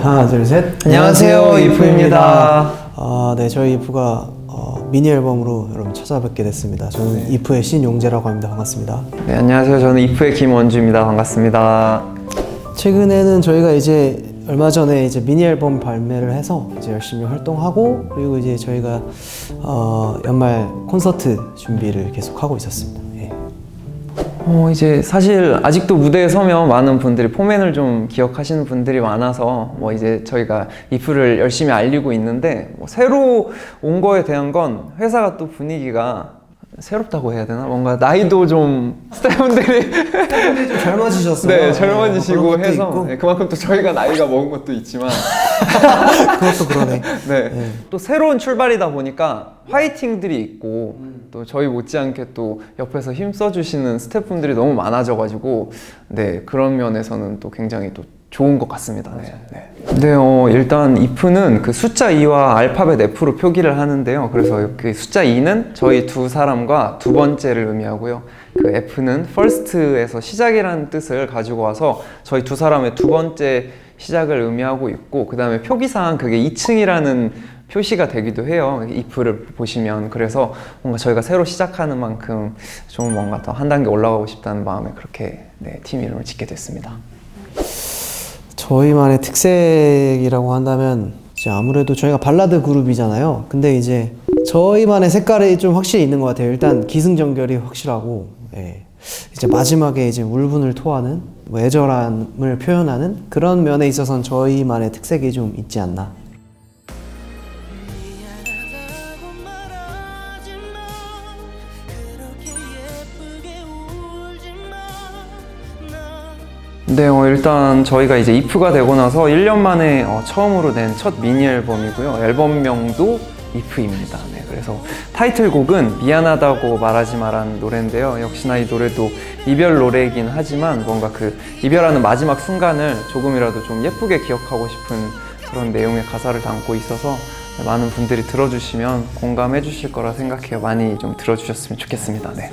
하나 둘 셋. 안녕하세요, 이프입니다. 아, 네 저희 이프가 어, 미니 앨범으로 여러분 찾아뵙게 됐습니다. 저는 이프의 신용재라고 합니다. 반갑습니다. 네, 안녕하세요. 저는 이프의 김원주입니다. 반갑습니다. 최근에는 저희가 이제 얼마 전에 이제 미니 앨범 발매를 해서 이제 열심히 활동하고 그리고 이제 저희가 어, 연말 콘서트 준비를 계속 하고 있었습니다. 예. 어, 이제 사실 아직도 무대에 서면 많은 분들이 포맨을 좀 기억하시는 분들이 많아서 뭐 이제 저희가 이프를 열심히 알리고 있는데 뭐 새로 온 거에 대한 건 회사가 또 분위기가 새롭다고 해야 되나? 뭔가 나이도 좀 스태프분들이 좀 젊어지셨어요. 네, 젊어지시고 것도 해서. 네, 그만큼 또 저희가 나이가 먹은 것도 있지만 그것도 그러네. 네. 또 새로운 출발이다 보니까 화이팅들이 있고 또 저희 못지않게 또 옆에서 힘써 주시는 스태프분들이 너무 많아져 가지고 네 그런 면에서는 또 굉장히 또 좋은 것 같습니다. 네. 네. 네, 어, 일단 if는 그 숫자 2와 알파벳 F로 표기를 하는데요. 그래서 그 숫자 2는 저희 두 사람과 두 번째를 의미하고요. 그 F는 first에서 시작이라는 뜻을 가지고 와서 저희 두 사람의 두 번째 시작을 의미하고 있고 그 다음에 표기상 그게 2층이라는 표시가 되기도 해요. if를 보시면 그래서 뭔가 저희가 새로 시작하는 만큼 좀 뭔가 더 한 단계 올라가고 싶다는 마음에 그렇게 네, 팀 이름을 짓게 됐습니다. 저희만의 특색이라고 한다면 이제 아무래도 저희가 발라드 그룹이잖아요. 근데 이제 저희만의 색깔이 좀 확실히 있는 것 같아요. 일단 기승전결이 확실하고 예. 이제 마지막에 이제 울분을 토하는 뭐 애절함을 표현하는 그런 면에 있어서는 저희만의 특색이 좀 있지 않나. 네, 어, 일단 저희가 이제 if가 되고 나서 1년 만에 어, 처음으로 낸 첫 미니 앨범이고요. 앨범명도 if입니다. 네, 그래서 타이틀곡은 미안하다고 말하지 마라는 노래인데요. 역시나 이 노래도 이별 노래이긴 하지만 뭔가 그 이별하는 마지막 순간을 조금이라도 좀 예쁘게 기억하고 싶은 그런 내용의 가사를 담고 있어서 많은 분들이 들어주시면 공감해 주실 거라 생각해요. 많이 좀 들어주셨으면 좋겠습니다. 네.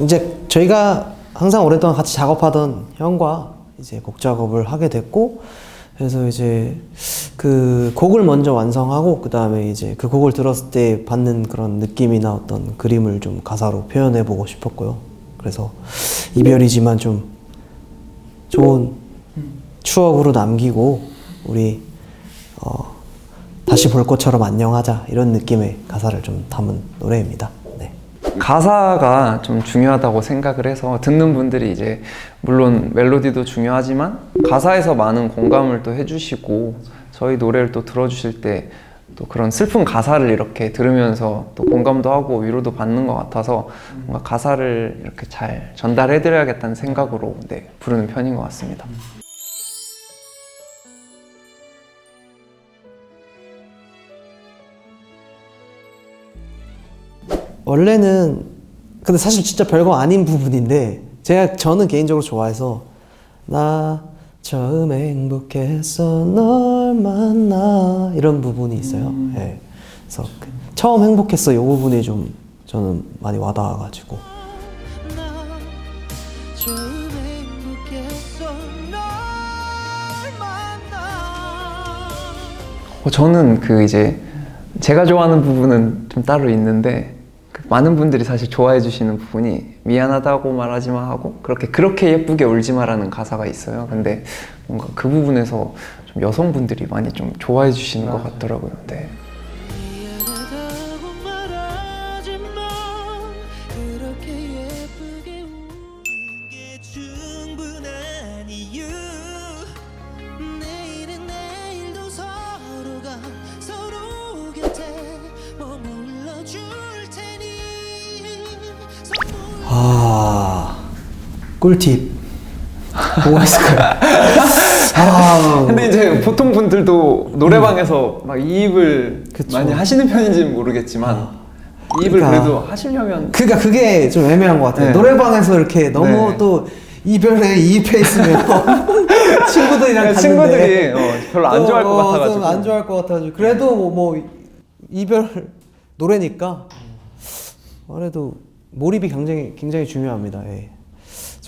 이제 저희가 항상 오랫동안 같이 작업하던 형과 이제 곡 작업을 하게 됐고 그래서 이제 그 곡을 먼저 완성하고 그 다음에 이제 그 곡을 들었을 때 받는 그런 느낌이나 어떤 그림을 좀 가사로 표현해 보고 싶었고요. 그래서 이별이지만 좀 좋은 추억으로 남기고 우리 어 다시 볼 것처럼 안녕하자 이런 느낌의 가사를 좀 담은 노래입니다. 네. 가사가 좀 중요하다고 생각을 해서 듣는 분들이 이제 물론 멜로디도 중요하지만 가사에서 많은 공감을 또 해주시고 저희 노래를 또 들어주실 때 또 그런 슬픈 가사를 이렇게 들으면서 또 공감도 하고 위로도 받는 것 같아서 뭔가 가사를 이렇게 잘 전달해드려야겠다는 생각으로 네, 부르는 편인 것 같습니다. 원래는 근데 사실 진짜 별거 아닌 부분인데 제가 저는 개인적으로 좋아해서 나 처음에 행복했어 널 만나 이런 부분이 있어요. 예. 그래서 그 처음 행복했어 이 부분이 좀 저는 많이 와닿아가지고 나 처음 어, 저는 그 이제 제가 좋아하는 부분은 좀 따로 있는데 그 많은 분들이 사실 좋아해 주시는 부분이 미안하다고 말하지 마 하고 그렇게 그렇게 예쁘게 울지 마라는 가사가 있어요. 근데 뭔가 그 부분에서 좀 여성분들이 많이 좀 좋아해 주시는 것 같더라고요. 네. 꿀팁 뭐가 있을까요? 아, 근데 이제 보통 분들도 노래방에서 막 이입을 그쵸. 많이 하시는 편인지는 모르겠지만 이입을 그러니까. 그래도 하시려면 그러니까 그게 좀 애매한 것 같아요. 네. 노래방에서 이렇게 너무 네. 또 이별에 이입해 있으면 친구들이랑 갔는데 친구들이 어, 별로 안 좋아할 것 어, 같아가지고 좀안 좋아할 것 같아가지고 그래도 뭐, 뭐 이별 노래니까 아무래도 몰입이 굉장히 굉장히 중요합니다. 예.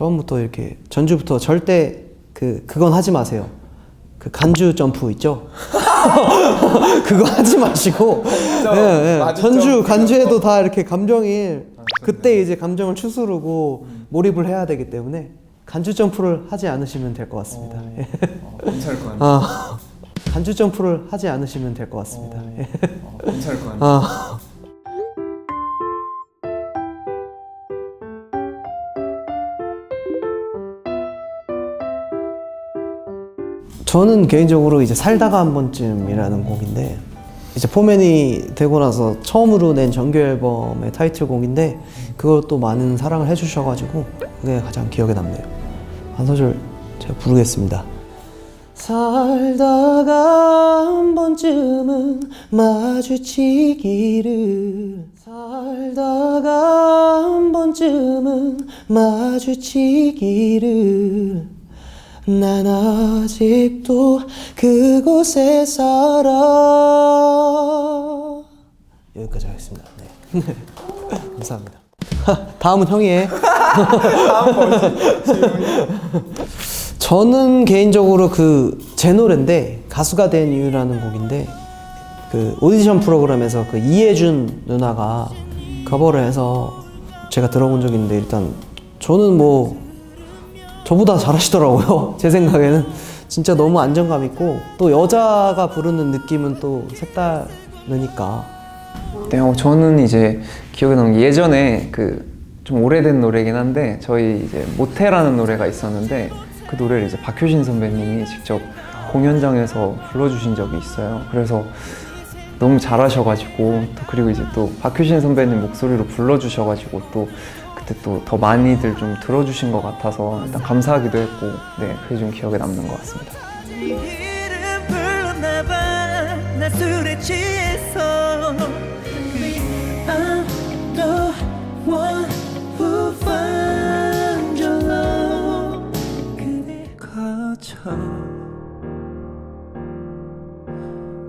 처음부터 이렇게 전주부터 절대 그 그건 하지 마세요. 그 간주 점프 있죠? 그거 하지 마시고 예, 예. 전주 간주에도 다 이렇게 감정이 그때 이제 감정을 추스르고 몰입을 해야 되기 때문에 간주 점프를 하지 않으시면 될 것 같습니다. 예. 괜찮을 거 아니에요. 아, 간주 점프를 하지 않으시면 될 것 같습니다. 예. 괜찮을 거 아니에요. 아. 저는 개인적으로 이제 살다가 한 번쯤이라는 곡인데 이제 포맨이 되고 나서 처음으로 낸 정규 앨범의 타이틀곡인데 그것도 많은 사랑을 해주셔가지고 그게 가장 기억에 남네요. 한 소절 제가 부르겠습니다. 살다가 한 번쯤은 마주치기를 살다가 한 번쯤은 마주치기를 난 아직도 그곳에 살아. 여기까지 하겠습니다. 네. 감사합니다. 다음은 형이 해 저는 개인적으로 그 제 노래인데 가수가 된 이유라는 곡인데 그 오디션 프로그램에서 그 이혜준 누나가 커버를 해서 제가 들어본 적이 있는데 일단 저는 뭐 저보다 잘하시더라고요. 제 생각에는. 진짜 너무 안정감 있고 또 여자가 부르는 느낌은 또 색다르니까. 네, 어, 저는 이제 기억에 남는 게 예전에 그 좀 오래된 노래긴 한데 저희 이제 모태라는 노래가 있었는데 그 노래를 이제 박효신 선배님이 직접 공연장에서 불러주신 적이 있어요. 그래서 너무 잘하셔가지고 또 그리고 이제 또 박효신 선배님 목소리로 불러주셔가지고 또 그때 또 더 많이들 좀 들어주신 것 같아서 일단 감사하기도 했고 네 그게 좀 기억에 남는 것 같습니다.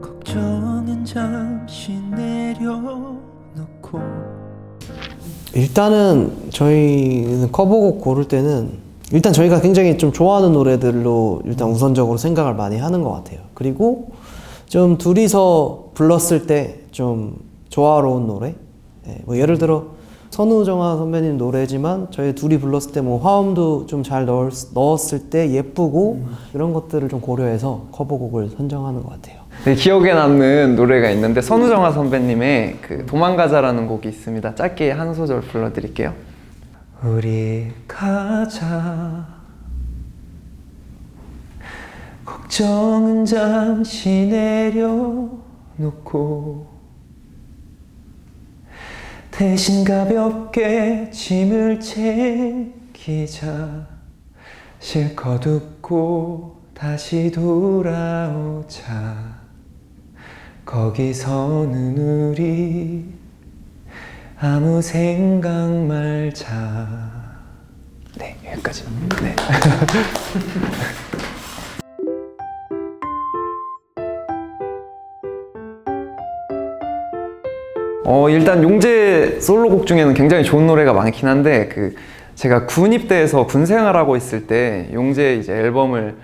걱정은 잠시 내려놓고 일단은 저희는 커버곡 고를 때는 일단 저희가 굉장히 좀 좋아하는 노래들로 일단 우선적으로 생각을 많이 하는 것 같아요. 그리고 좀 둘이서 불렀을 때 좀 조화로운 노래. 예, 뭐 예를 들어 선우정아 선배님 노래지만 저희 둘이 불렀을 때 뭐 화음도 좀 잘 넣었을 때 예쁘고 이런 것들을 좀 고려해서 커버곡을 선정하는 것 같아요. 네, 기억에 남는 노래가 있는데 선우정아 선배님의 그 도망가자라는 곡이 있습니다. 짧게 한 소절 불러드릴게요. 우리 가자 걱정은 잠시 내려놓고 대신 가볍게 짐을 챙기자 실컷 웃고 다시 돌아오자 거기서는 우리 아무 생각 말자 네 여기까지 네. 어 일단 용재 솔로곡 중에는 굉장히 좋은 노래가 많긴 한데 그 제가 군입대에서 군 생활하고 있을 때 용재 이제 앨범을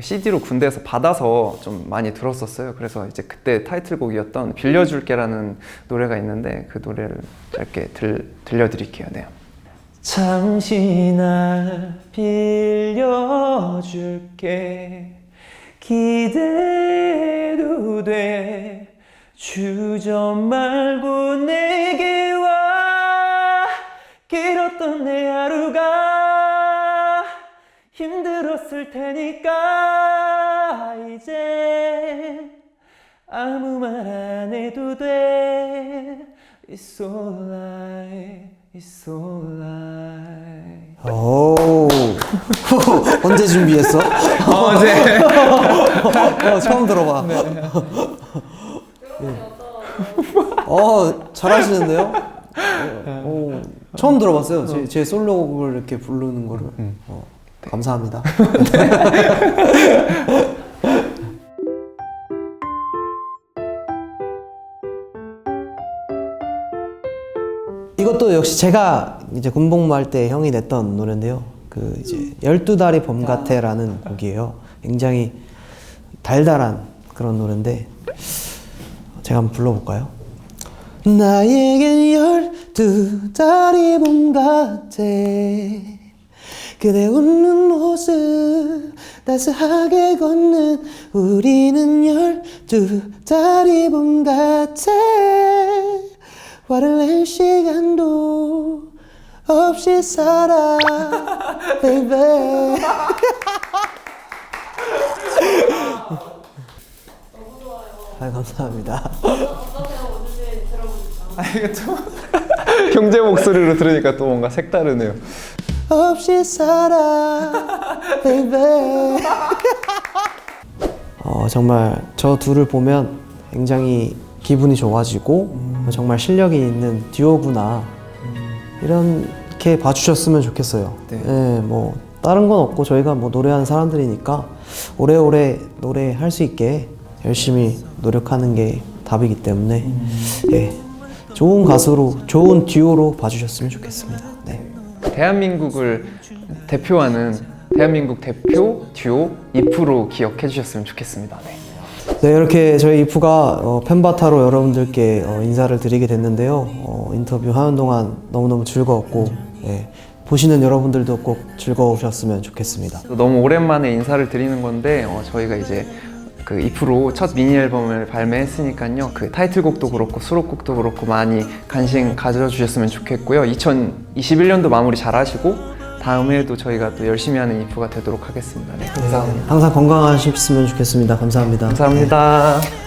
CD로 군대에서 받아서 좀 많이 들었었어요. 그래서 이제 그때 타이틀곡이었던 빌려줄게라는 노래가 있는데 그 노래를 짧게 들, 들려드릴게요. 네. 잠시 날 빌려줄게 기대도 돼 주저 말고 내게 와 길었던 내 하루가 힘들 었을 테니까 이제 아무 말 안 해도 돼 It's alright It's alright 오 언제 준비했어? 어제 어, 처음 들어봐. 예. 어, 잘하시는데요? 어, 어, 처음 들어봤어요. 제, 제 솔로곡을 이렇게 부르는 거를. 어, 감사합니다. 이것도 역시 제가 이제 군복무 할 때 형이 냈던 노래인데요. 그 이제 열두 달이 봄 같아라는 곡이에요. 굉장히 달달한 그런 노래인데 제가 한번 불러볼까요? 나에겐 열두 달이 봄 같아 그대 웃는 모습 따스하게 걷는 우리는 열두 달이 봄 같아. 화를 낼 시간도 없이 살아 baby. 아 감사합니다. 아 이게 또 형제 목소리로 들으니까 또 뭔가 색다르네요. 없이 살아 baby. 어, 정말 저 둘을 보면 굉장히 기분이 좋아지고 정말 실력이 있는 듀오구나. 이렇게 봐주셨으면 좋겠어요. 네. 예, 뭐 다른 건 없고 저희가 뭐 노래하는 사람들이니까 오래오래 노래할 수 있게 열심히 노력하는 게 답이기 때문에 예, 좋은 가수로 좋은 듀오로 봐주셨으면 좋겠습니다. 네. 대한민국을 대표하는 대한민국 대표 듀오 이프로 기억해 주셨으면 좋겠습니다. 네. 네, 이렇게 저희 이프가 어, 펜바타로 여러분들께 어, 인사를 드리게 됐는데요. 어, 인터뷰 하는 동안 너무너무 즐거웠고, 예, 보시는 여러분들도 꼭 즐거우셨으면 좋겠습니다. 너무 오랜만에 인사를 드리는 건데 어, 저희가 이제 그 이프로 첫 미니 앨범을 발매했으니까요. 그 타이틀곡도 그렇고 수록곡도 그렇고 많이 관심 가져주셨으면 좋겠고요. 2021년도 마무리 잘 하시고 다음 해에도 저희가 또 열심히 하는 이프가 되도록 하겠습니다. 네, 감사합니다. 항상 건강하셨으면 좋겠습니다. 감사합니다. 감사합니다.